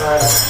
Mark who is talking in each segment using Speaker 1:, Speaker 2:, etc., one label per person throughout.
Speaker 1: Right.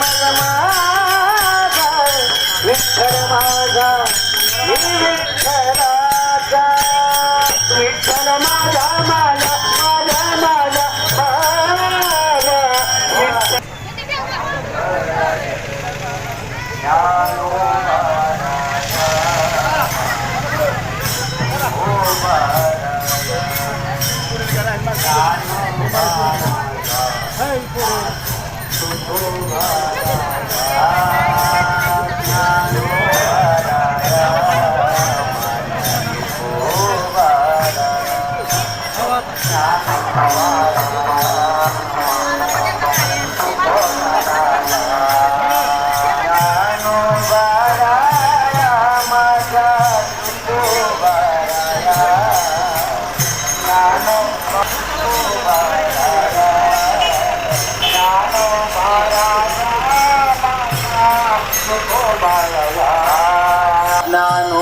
Speaker 1: माझा विठ्ठल माझा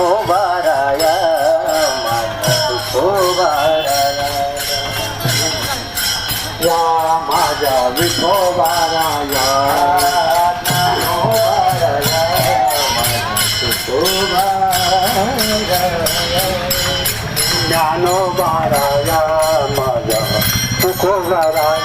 Speaker 1: శోభారాయ శోభారాయ Rama శోభారాయ జ్ఞానోబారాయ మజ సుఖోబారాయ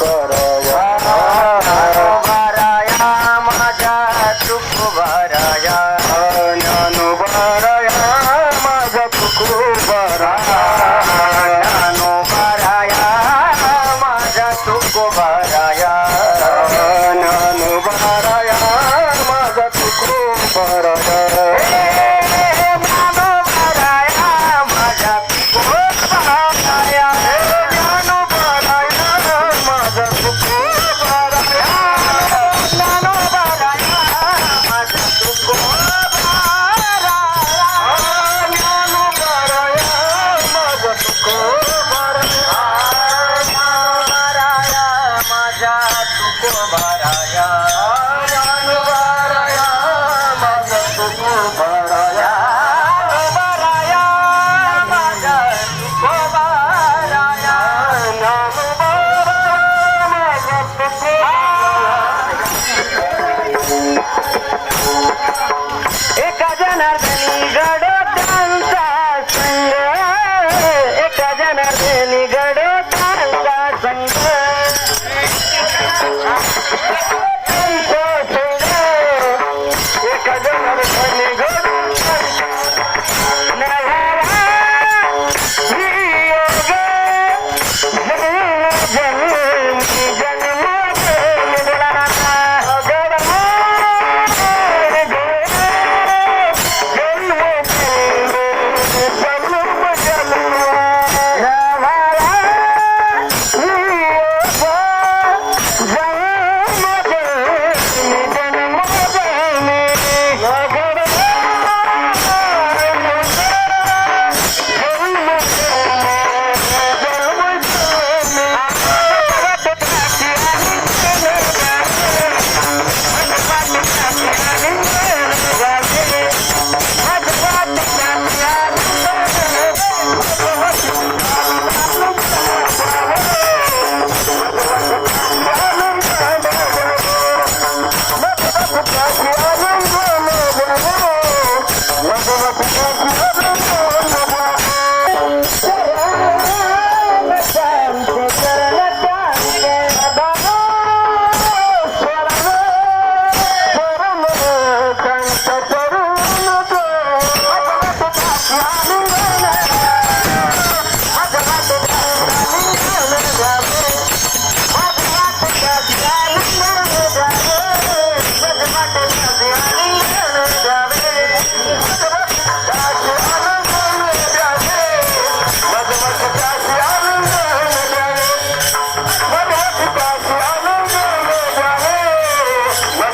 Speaker 1: Para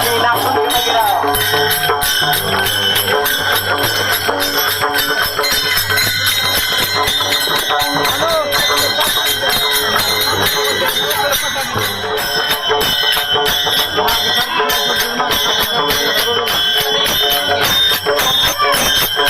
Speaker 1: Jadi langsung di Thank you.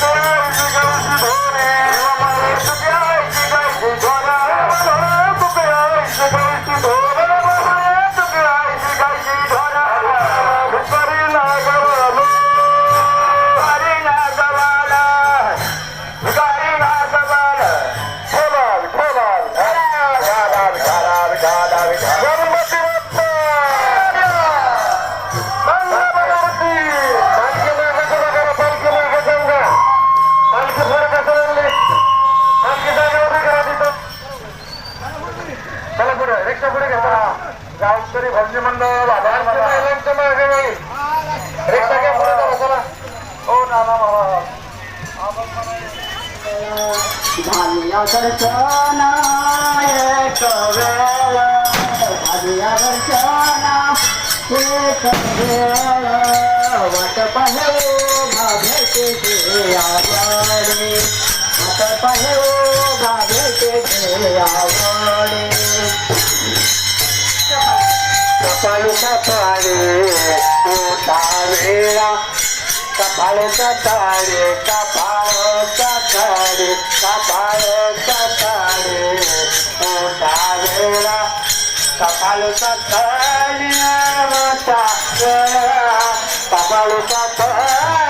Speaker 2: Thank you.
Speaker 1: Bhalia দর্শনায় কবেলা Bhalia Darshana কবেলা বট পহে ভাবে কে আবারে বট পহে ভাবে কে আবারে সকাল সকালে ও তাবেলা काळचा काळे कपाळचा काळे कपाळचा काळे मोठा वेळा कपाळचा काळे मोठा वेळा कपाळचा काळे